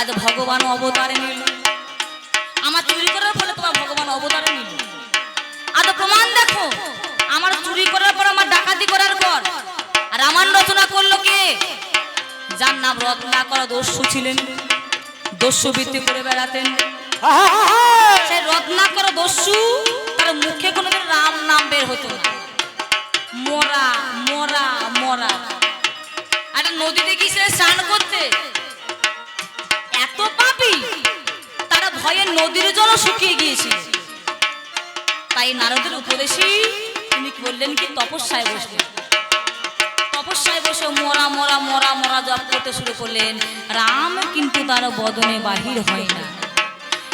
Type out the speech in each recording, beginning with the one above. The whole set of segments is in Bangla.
আজ ভগবান অবতারে নিল। আমার চুরি করার ফলে তোমার ভগবান অবতারে নিল। আজ প্রমাণ দেখো, আমার চুরি করার পর, আমার ডাকাতি করার পর। আর আমার রচনা করল কে? যার নাম রত্নাকর দস্যু ছিলেন। দস্যু বৃত্তি করে বেড়াতেন। সে সেই রত্নাকর দস্যু, তার মুখে কোনোদিন রাম নাম বের হতো না। মরা মরা মরা। একটা নদীতে গিয়েছে স্নান করতে এত তারা ভয়ে নদীর জল শুকিয়ে গিয়েছিল তাই নারদের উপদেশী তিনি বললেন কি তপস্যায় বসলেন তপস্যায় বসে মরা মরা মরা মরা জপ করতে শুরু করলেন। রাম কিন্তু তার বদনে বাহির হয় না।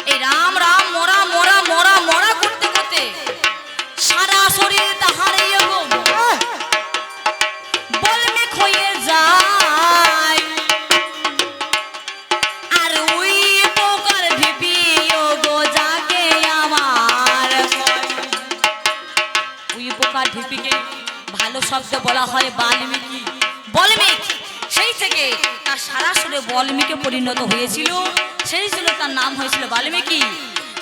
এই রাম রাম, মরা মরা মরা মরা করতে করতে সারা শরীর তাহারে বলমে ভালো শব্দ বলা হয় বাল্মীকি। বলমিক, সেই থেকে তার সারা সুরে বলমিকে পরিণত হয়েছিল। সেই ছিল তার নাম হয়েছিল বাল্মীকি।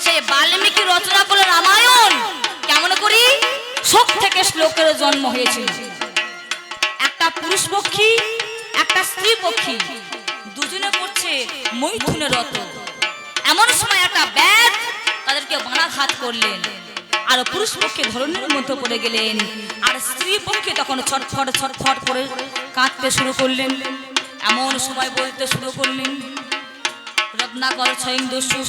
সেই বাল্মীকি রচনা করল রামায়ণ, কেমন করি? শোক থেকে শ্লোকের জন্ম হয়েছিল। একটা পুরুষ পক্ষী, একটা স্ত্রী পক্ষী, দুজনে করছে মৈথুনের রত। এমন সময় একটা ব্যাগ তাদেরকে বানাঘাত করলেন। আর পুরুষ পক্ষে ধরনের মধ্যে পড়ে গেলেন। আর স্ত্রী পক্ষে তখন ছটফট ছটফট করে কাঁদতে শুরু করলেন। এমন সময় বলতে শুরু করলেন, রত্নাকর স্বয়ং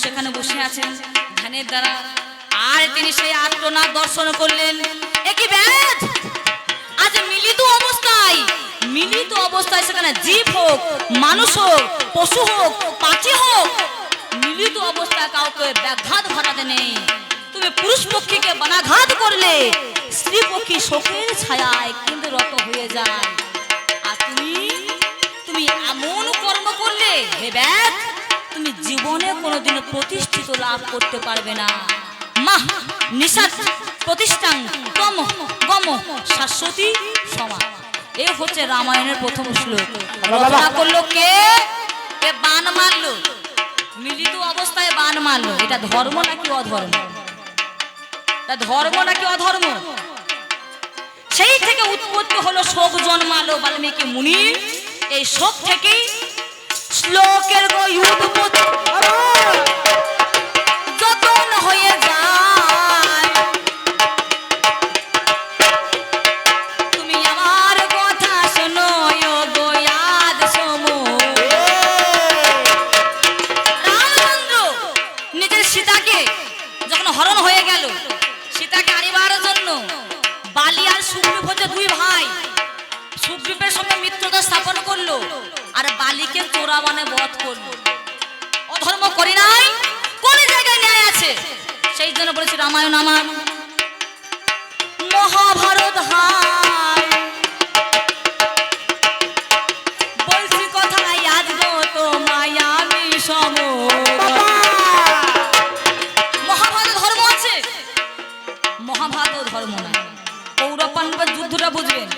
সেখানে বসে আছেন। ধ্যানের দ্বারা আর তিনি সেই আত্মনাথ দর্শন করলেন। একই ব্যাগ আজ মিলিত অবস্থায় মিলিত অবস্থায় সেখানে জীব হোক, মানুষ হোক, পশু হোক, পাখি হোক, মিলিত অবস্থায় কাউকে ব্যাঘাত ঘটাতে নেই। তুমি পুরুষ পক্ষীকে বানাঘাত করলে স্ত্রী পক্ষী শোকের ছায়ায় কিন্তু রত হয়ে যায়। আর তুমি তুমি এমন কর্ম করলে হে ব্যাগ তুমি জীবনে কোনোদিন প্রতিষ্ঠিত লাভ করতে পারবে না। মা নিষাদ প্রতিষ্ঠান গম গম শাশ্বতী সমা এ হচ্ছে রামায়ণের প্রথম শ্লোক। রচনা করল কে? কে বান মারলো। মিলিত অবস্থায় বান মারলো। এটা ধর্ম নাকি অধর্ম? এটা ধর্ম নাকি অধর্ম? সেই থেকে উৎপত্তি হলো শোক জন্মালো বাল্মীকি মুনি। এই শোক থেকেই শ্লোকের উৎপত্তি যতন হয়ে যায়। তুমি আমার কথা নিজের সীতাকে যখন হরণ হয়ে গেল জন্য বালি আর সুগ্রীব হচ্ছে দুই ভাই। সুগ্রীবের সঙ্গে মিত্রতা স্থাপন করল, আর বালিকে চোরা মানে বধ করল। অধর্ম করি নাই, কোন জায়গায় ন্যায় আছে? সেই জন্য বলেছি, রামায়ণ আমার। মহাভারত হায় যুদ্ধটা বুঝবেন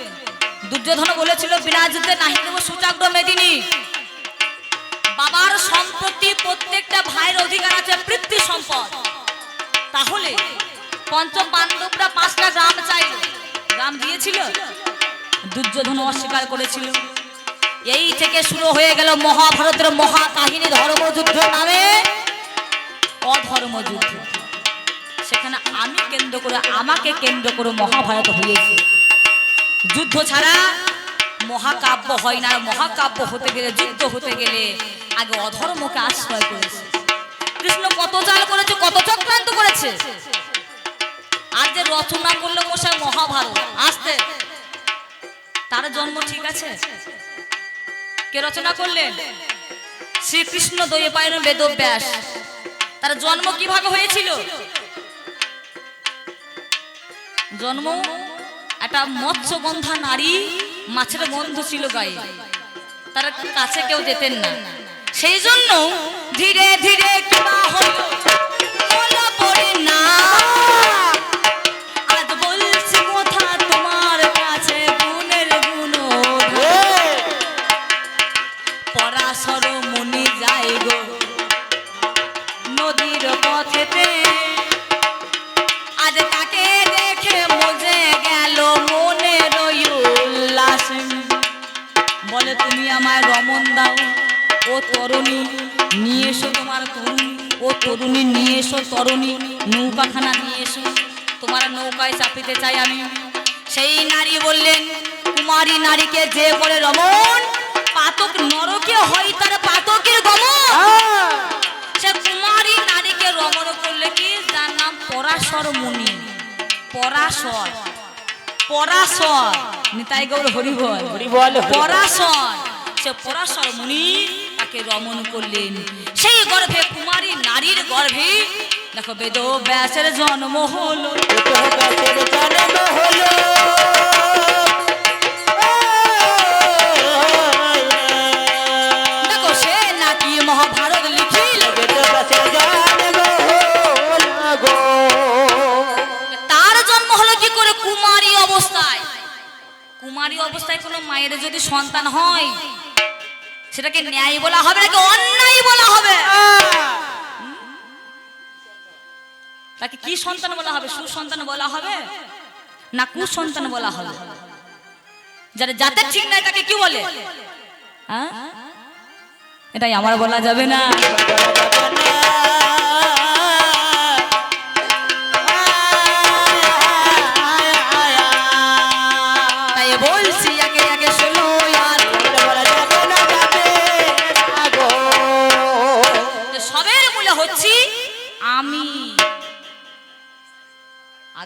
দুর্যোধন বলেছিল বিরাজতে নাহি দেব সুচাগ্র মেদিনী। বাবার সম্পত্তি প্রত্যেকটা ভাইয়ের অধিকার আছে পৃথ্বী সম্পদ। তাহলে পঞ্চ পাণ্ডবরা পাঁচটা গ্রাম চাইল। গ্রাম দিয়েছিল। দুর্যোধন অস্বীকার করেছিল। এই থেকে শুরু হয়ে গেল মহাভারতের মহাকাহিনী ধর্মযুদ্ধ নামে অধর্মযুদ্ধ। সেখানে আমি কেন্দ্র করে, আমাকে কেন্দ্র করে মহাভারত হয়েছে। যুদ্ধ ছাড়া মহাকাব্য হয় না। মহাকাব্য হতে গেলে, যুদ্ধ হতে গেলে আগে অধর্মকে আশ্রয় করেছে। কৃষ্ণ কত চাল করেছে, কত চক্রান্ত করেছে। আর যে রচনা করল মশাই মহাভারত, আসতে। তার জন্ম ঠিক আছে। কে রচনা করলেন? শ্রীকৃষ্ণ পায়ন বেদব্যাস। তার জন্ম কীভাবে হয়েছিল? জন্ম একটা মৎস্যবন্ধা নারী মাছের গন্ধ ছিল গায়ে। তারা কাছে কেউ যেতেন না। সেই জন্য ধীরে ধীরে কিবা হলো। নৌকায় চাপিতে চাই আমি। সেই নারী বললেন কুমারী নারীকে যে করে রমন পাতক নরকে হয় তার পাতকের গমন। সে কুমারী নারীকে রমণ করলে কি? যার নাম পরাশর মুনি। পরাশর। পরাশর। নিতাই গৌর হরিবল হরি বল। পরাশর। সে পরাশর মুনি তাকে রমন করলেন। সেই গর্ভে কুমারী নারীর গর্ভে দেখো বেদ, ব্যাসের জন্ম হলো জন্ম হলো কুমারী অবস্থায় কোনো মায়ের যদি সন্তান হয়, সেটাকে ন্যায় বলা হবে নাকি অন্যায় বলা হবে? তাকে কি সন্তান বলা হবে? সুসন্তান বলা হবে? না, কুসন্তান বলা হবে? যারা যাতে ঠিক নাই, তাকে কি বলে? হ্যাঁ? এটাই আমার বলা যাবে না।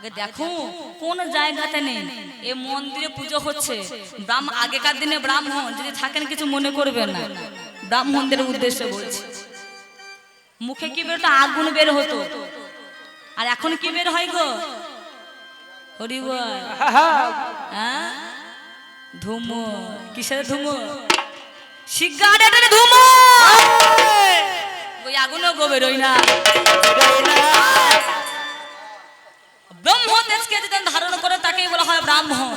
আগে দেখো কোন জায়গাতে নেই। এ মন্দিরে পুজো হচ্ছে। ব্রাহ্ম আগেকার দিনে ব্রাহ্মণ যদি থাকেন কিছু মনে করবেন না। ব্রাহ্মণদের উদ্দেশ্যে বলছি। মুখে কি বেরোতো? আগুন বের হতো। আর এখন কি বের হয় গো? হরি হ্যাঁ? ধুমো। কিসের ধুমো? সিগারেটের ধুমো! ওই আগুনও গো বেরোয় না। ব্রহ্ম তেজকে যদি ধারণ করে তাকেই বলা হয় ব্রাহ্মণ।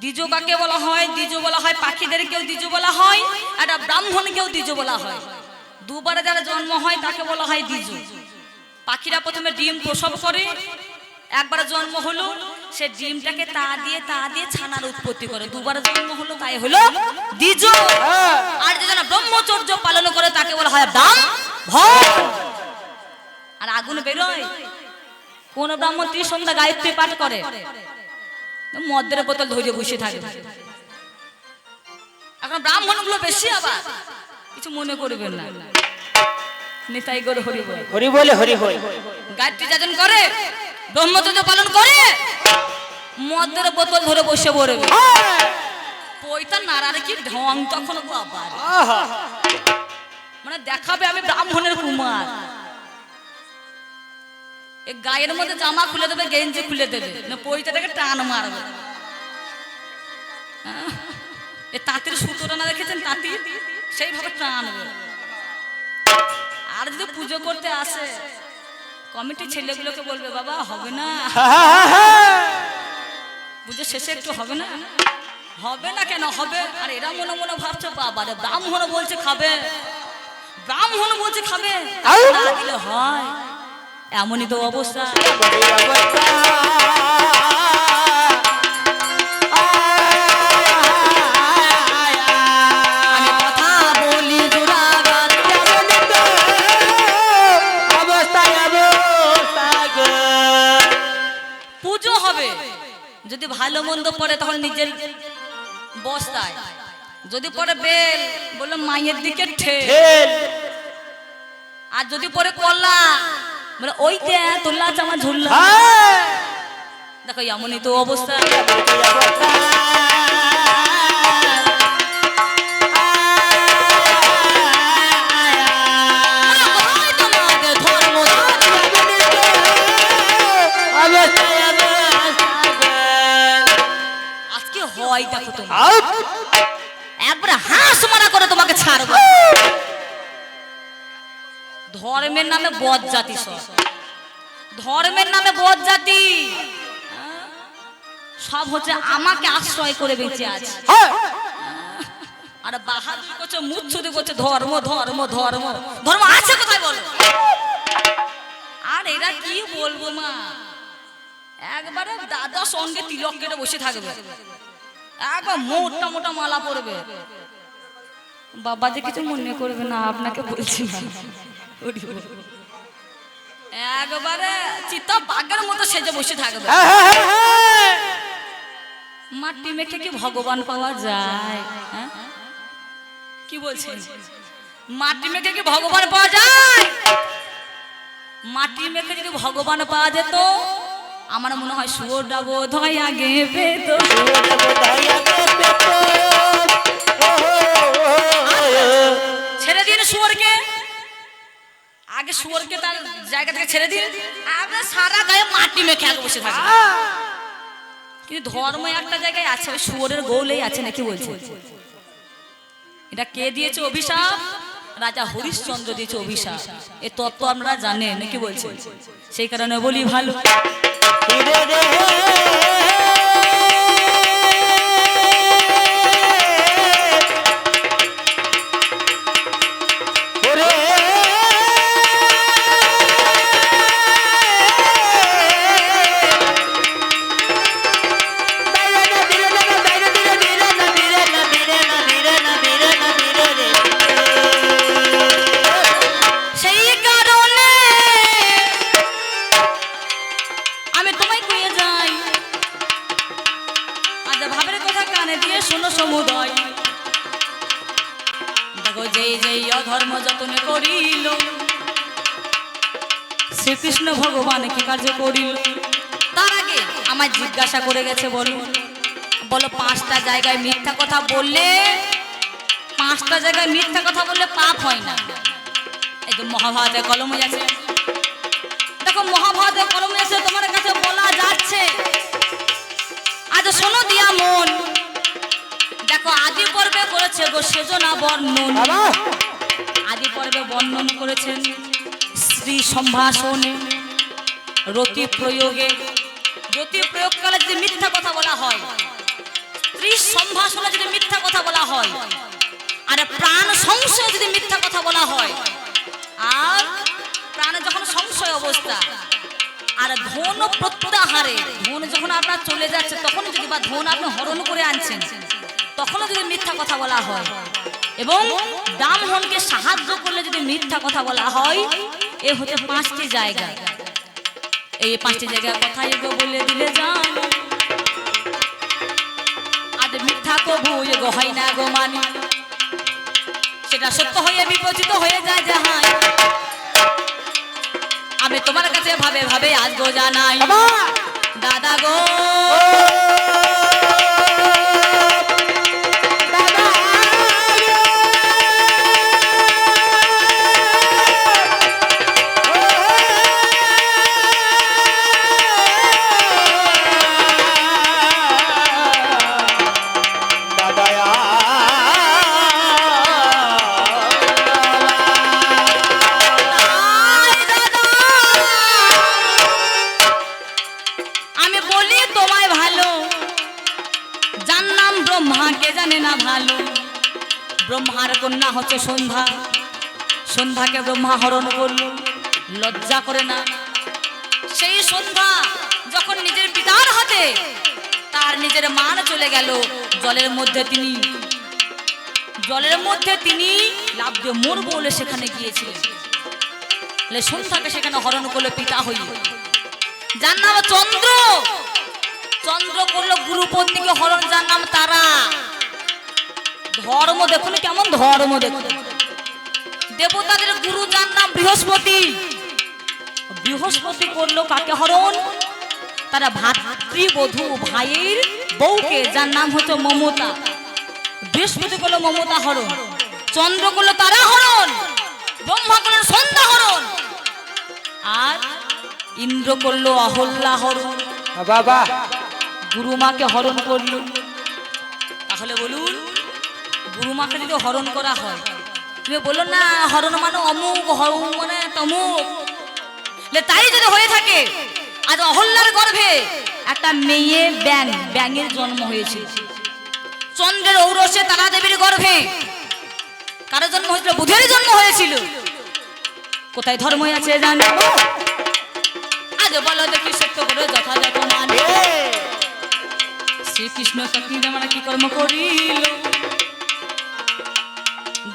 দ্বিজ কাকে বলা হয়? দ্বিজ বলা হয় পাখিদেরকেও দ্বিজ বলা হয় একটা ব্রাহ্মণকেও দ্বিজ বলা হয়। দুবারে যারা জন্ম হয় তাকে বলা হয় দ্বিজ। পাখিরা প্রথমে ডিম প্রসব করে, একবার জন্ম হলো, সে ডিমটাকে তা দিয়ে তা দিয়ে ছানার উৎপত্তি করে। দুবার জন্ম হলো, তাই হলো দ্বিজ। আর যে ব্রহ্মচর্য পালন করে তাকে বলা হয় ব্রাহ্মণ। আর আগুন বেরোয় কোন ব্রাহ্মণ ত্রিসন্ধ্যা গায়ত্রী পাঠ করে মদের বোতল ধরে বসে থাকে। এখন ব্রাহ্মণগুলো বেশি আবার কিছু মনে করবেন না। নিতাই গর হরি বল। হরি বলে হরি হরি গায়ত্রী যাজন করে ব্রহ্মচর্য পালন করে মদের বোতল ধরে বসে পড়বে। পয়তা নাড়ার কি ঢং তখন বাবার। মানে দেখাবে আমি ব্রাহ্মণের কুমার। এ গায়ের মধ্যে জামা খুলে দেবে গেঞ্জি খুলে দেবে। না পইটাটাকে টান মারবে? এ তাঁতির সুতোটা না দেখেছেন তাঁতি? সেইভাবে টানবে। আর যদি পুজো করতে আসে কমিটি ছেলেগুলোকে বলবে বাবা হবে না। পুজো শেষে একটু হবে না? হবে না কেন? হবে। আর এরা মনে মনে ভাবছে বাবা রে ব্রাহ্মণ বলছে খাবে। ব্রাহ্মণ বলছে খাবে। না দিলে হয়। এমনই তো অবস্থা। যদি ভালো মন্দ পড়ে তখন নিজের বস্তায়। যদি পরে বেল বলল মায়ের দিকে ঠে আর যদি পরে কলা বলে ওই তে তোল্লা চামা ঝুললা। দেখো এমনই তো অবস্থা। হয় আজকে হয় দেখো তুমি। একবারে হাঁস মারা করে তোমাকে ছাড়বো। ধর্মের নামে বদ জাতি সব ধর্মের নামে বদ জাতি? সব হচ্ছে আমাকে আশ্রয় করে বেঁচে আছে। আর বাহাদুর করছে মুচ্ছুদি করছে ধর্ম ধর্ম ধর্ম। ধর্ম আছে কোথায় বলো? আর এরা কি বলব মা? একবারে দাদা সঙ্গে তিলক কেটে বসে থাকবে। একবার মোটা মোটা মালা পরবে। বাবা যে কিছু মনে করবে না আপনাকে বলছি। একবারে চিতা বাঘের মতো সেজে বসে থাকবে। মাটি মেখে কি ভগবান পাওয়া যায়? হ্যাঁ? কি বলছেন? মাটি মেখে কি ভগবান পাওয়া যায়? মাটি মেখে যদি ভগবান পাওয়া যেত আমার মনে হয় শুয়োর ডাবো ধয় আগে পেত। ছেড়ে আগে শুয়োরকে তার জায়গা থেকে ছেড়ে দিন আগে সারা গায়ে মাটি মেখে আগে বসে থাকে কিন্তু ধর্ম একটা জায়গায় আছে ওই শুয়োরের গোলেই আছে নাকি বলছে? এটা কে দিয়েছে অভিশাপ? রাজা হরিশ্চন্দ্র দিয়েছে অভিশাপ। এ তত্ত্ব আমরা জানেন নাকি বলছে? সেই কারণে বলি ভালো। দেখো যেই যেই অধর্ম যতন করিল, শ্রীকৃষ্ণ ভগবান কি কার্য করিল? তার আগে আমার জিজ্ঞাসা করে গেছে বলো বলো, পাঁচটা জায়গায় মিথ্যা কথা বললে, পাঁচটা জায়গায় মিথ্যা কথা বললে পাপ হয় না। এই তো মহাভারতের কলম আছে। দেখো, মহাভারতের কলম আছে তোমার কাছে বলা যাচ্ছে, আজ শোনো দিয়া মন আদি পর্বে করেছে গো সেজনা বর্ণন। আদি পর্বে বর্ণন করেছেন শ্রী সম্ভাষণে রতি প্রয়োগে। রতি প্রয়োগকালে যদি মিথ্যা কথা বলা হয় স্ত্রী সম্ভাষণে যদি মিথ্যা কথা বলা হয় আর প্রাণ সংশয় যদি মিথ্যা কথা বলা হয় আর প্রাণে যখন সংশয় অবস্থা আর ধন প্রত্যাহারে ধন যখন আপনার চলে যাচ্ছে তখন যদি বা ধন আপনি হরণ করে আনছেন তখনও যদি মিথ্যা কথা বলা হয় এবং ব্রাহ্মণকে সাহায্য করলে যদি মিথ্যা কথা বলা হয় এ হচ্ছে পাঁচটি জায়গা। এই পাঁচটি জায়গার কথা এগো বলে দিলে যান আজ মিথ্যা কবু এগো হয় না গো মানি। সেটা সত্য হয়ে বিপজিত হয়ে যায় যাহাই। আমি তোমার কাছে ভাবে ভাবে আসব জানাই। দাদা গো! সন্ধ্যাকে ব্রহ্মা হরণ করল, লজ্জা করে না। সেই সন্ধ্যা যখন নিজের পিতার হাতে তার নিজের মান চলে গেল, জলের মধ্যে তিনি জলের মধ্যে তিনি লাভ দিয়ে মরবো বলে সেখানে গিয়েছিলেন। সন্ধ্যাকে সেখানে হরণ করল পিতা হই যার নাম চন্দ্র। চন্দ্র করল গুরুপন্থীকে হরণ, যার নাম তারা। ধর্ম দেখুন, কেমন ধর্ম দেখুন। দেবতাদের গুরু যার নাম বৃহস্পতি। বৃহস্পতি করল কাকে হরণ? তারা ভাতৃবধূ ভাইয়ের বউকে যার নাম হচ্ছে মমতা। বৃহস্পতি করল মমতা হরণ চন্দ্র করল তারা হরণ ব্রহ্মা করল সন্ধ্যা হরণ আর ইন্দ্র করল অহল্যা হরণ। বাবা। গুরুমাকে হরণ করল। তাহলে বলুন গুরুমাকে যদি হরণ করা হয় তুমি বলল না হরণ মানে অমুক হরণ মানে তমুক তাই যদি হয়ে থাকে আজ অহল্যার গর্ভে একটা মেয়ে ব্যাং ব্যাঙের জন্ম হয়েছে। চন্দ্রের ঔরসে তারা দেবীর গর্ভে। কারও জন্ম হয়েছিল বুধের জন্ম হয়েছিল। কোথায় ধর্ম আছে জানো। আজ বলো দেখি সত্য করে যথাযথ মানে। শ্রীকৃষ্ণ সত্যি আমরা কি কর্ম করিল?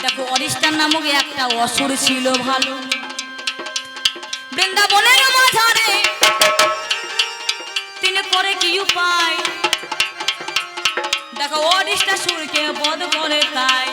দেখো অরিষ্টার নামক একটা অসুর ছিল ভালো। বৃন্দাবনের মাঝারে তিনি করে কি উপায়? দেখো অরিষ্টা সুরকে বধ করে তাই।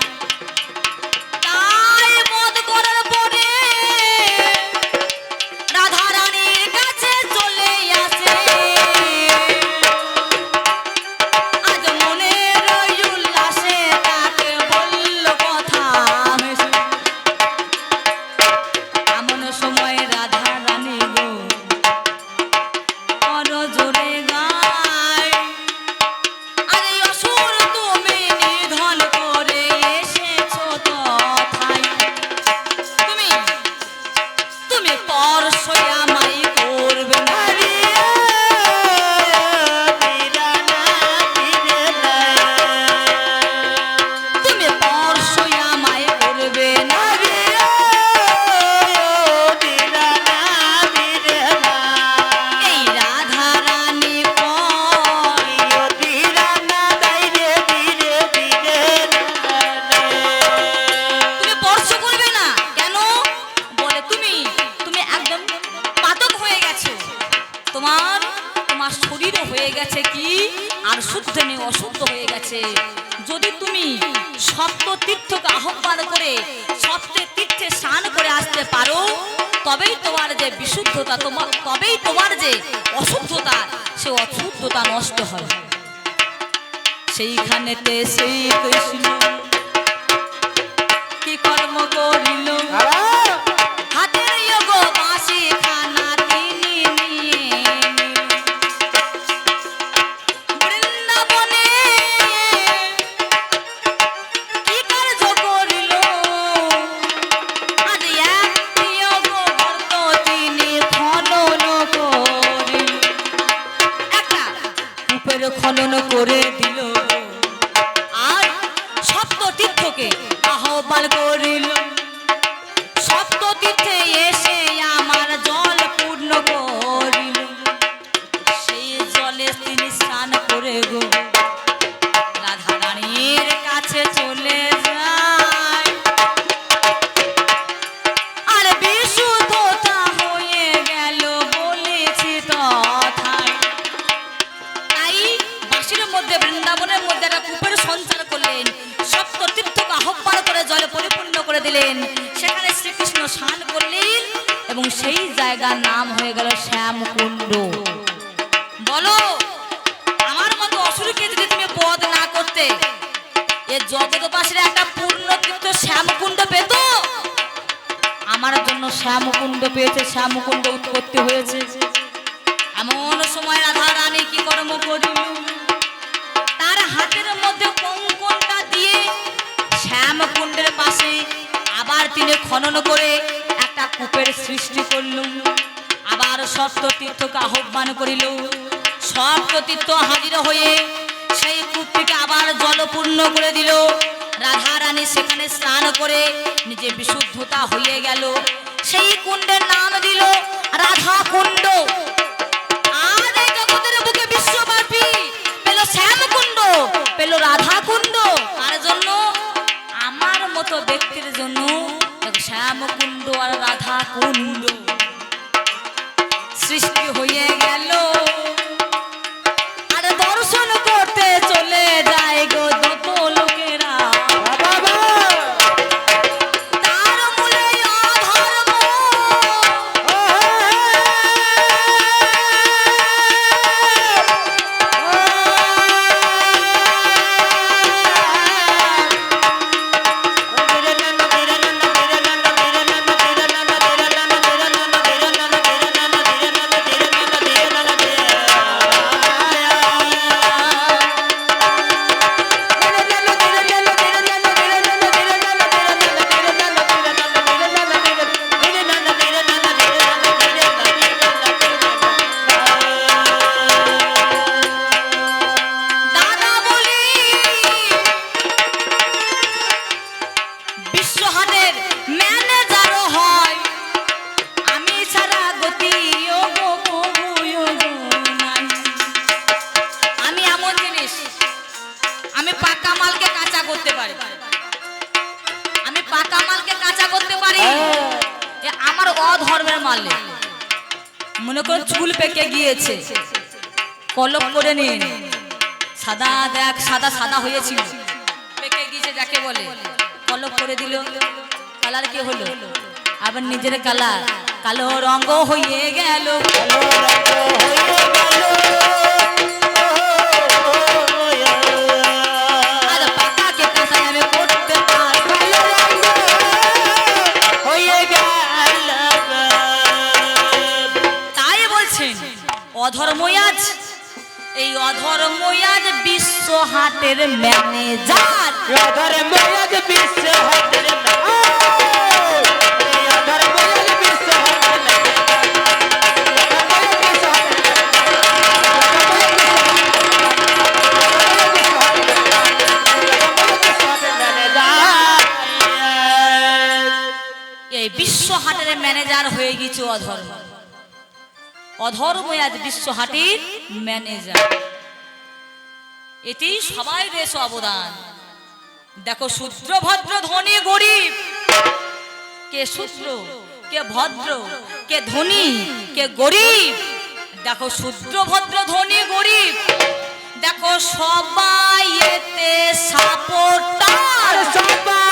গেছে যদি তুমি সপ্ত তীর্থকে আহ্বান করে, সপ্ত তীর্থে স্নান করে আসতে পারো, তবেই তোমার যে বিশুদ্ধতা তোমার তবেই তোমার যে অশুদ্ধতা, সে অশুদ্ধতা নষ্ট হয় সেইখানেতে সেই কৃষ্ণ কি কর্ম করিল? এবং সেই জায়গার নাম হয়ে গেল শ্যামকুণ্ড। বলো, আমার মতো অসুরকে যদি তুমি বধ না করতে, এ জগৎবাসীর একটা পূর্ণ কিন্তু শ্যামকুণ্ড পেত? আমার জন্য শ্যামকুণ্ড পেয়েছে, শ্যামকুণ্ড উৎপত্তি হয়েছে। এমন সময় রাধা রানী কি কর্ম করিল? তার হাতের মধ্যে কঙ্কনটা দিয়ে শ্যামকুণ্ডের পাশে আবার তিনি খনন করে একটা কূপের সৃষ্টি করল আবার সপ্ত তীর্থকে আহ্বান করিল সপ্ত তীর্থ হাজির হয়ে সেই কূপটিকে আবার জলপূর্ণ করে দিল। রাধা রানী সেখানে স্নান করে নিজে বিশুদ্ধতা হয়ে গেল। সেই কুণ্ডের নাম দিল রাধা কুণ্ড বিশ্বব্যাপী পেল শ্যামকুণ্ড, পেল রাধা কুণ্ড জন্য আমার মতো ব্যক্তির জন্য দেখো শ্যামকুণ্ড আর রাধা কুণ্ড সৃষ্টি হয়ে গেল। সাদা দেখ, সাদা সাদা হয়েছিল। পেকে গিয়েছে যাকে বলে। কলপ করে দিল। কালার কি হলো? আবার নিজের কালার। কালো রঙ হয়ে গেল। কালো রঙ হয়ে গেল। পাকাকে এই অধর্ময়াজ বিশ্ব হাটের ম্যানেজার। রাধার ময়াজ বিশ্ব না। এই বিশ্ব হাটের ম্যানেজার। হয়ে গেছে অধর্ম অধর্ময়াজ বিশ্ব হাটের ম্যানেজার। এতেই সবাই দেশ অবদান। দেখো, শূদ্র, ভদ্র, ধনী, গরিব। কে শূদ্র, কে ভদ্র, কে ধনী, কে গরিব। দেখো, শূদ্র, ভদ্র, ধনী, গরিব। দেখো, সবাই এতে সাপোর্টার সবাই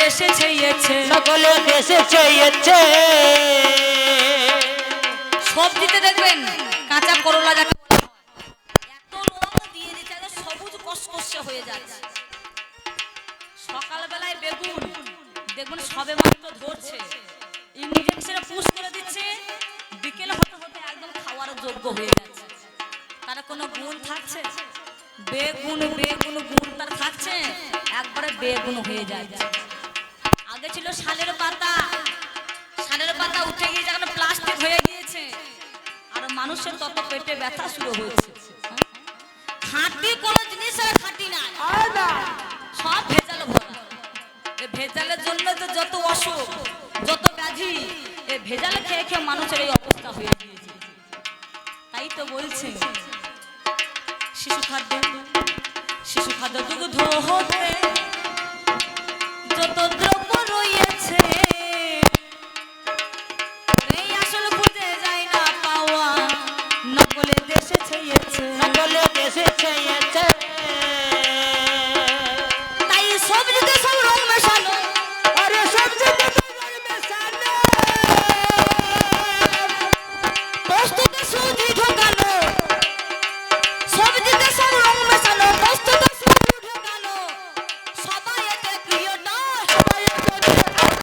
দেশে ছেয়েছে। সকলে দেশে চেয়েছে সবজিতে দেখবেন কাঁচা করলা যাকে এত রং দিয়ে একদম সবুজ কসকসে হয়ে যাচ্ছে। সকালবেলায় বেগুন দেখবেন সবে মাত্র ধরছে। ইঞ্জেকশনে পুশ করে দিচ্ছে। বিকেল হতে হতে একদম খাওয়ার যোগ্য হয়ে যাচ্ছে। তার কোনো গুণ থাকছে? বেগুন বেগুন গুণ তার থাকছে? একবারে বেগুন হয়ে যাচ্ছে। আগে ছিল শালের পাতা। শালের পাতা উঠে গিয়ে যখন প্লাস্টিক হয়ে গিয়েছে আর মানুষের তত পেটে ব্যথা শুরু হয়েছে। খাঁটি কোনো জিনিসের খাঁটি না। সব ভেজাল ভরা। ভেজালের জন্য তো যত অসুখ যত ব্যাধি এ ভেজাল খেয়ে খেয়ে মানুষের এই